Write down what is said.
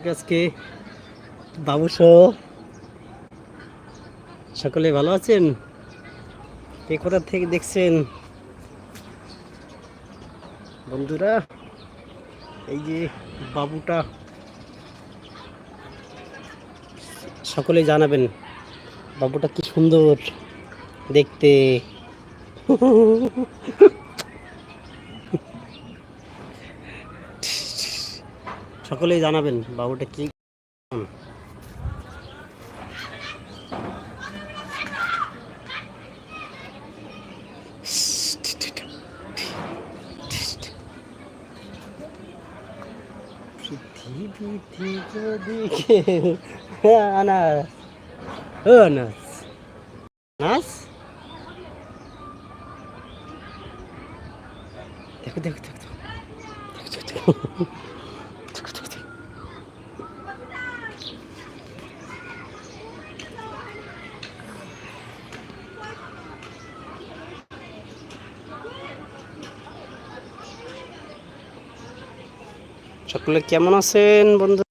আজকে বাবু সহ সকলে ভালো আছেন? কে কোথা থেকে দেখছেন? বন্ধুরা, এই যে বাবুটা সকলে জানাবেন, বাবুটা কি সুন্দর দেখতে। সকলেই জানাবেন বাবুটা কি আনাস আনাস নাস দেখো দেখো দেখো দেখো দেখো দেখো দেখো। সকলে কেমন আছেন বন্ধু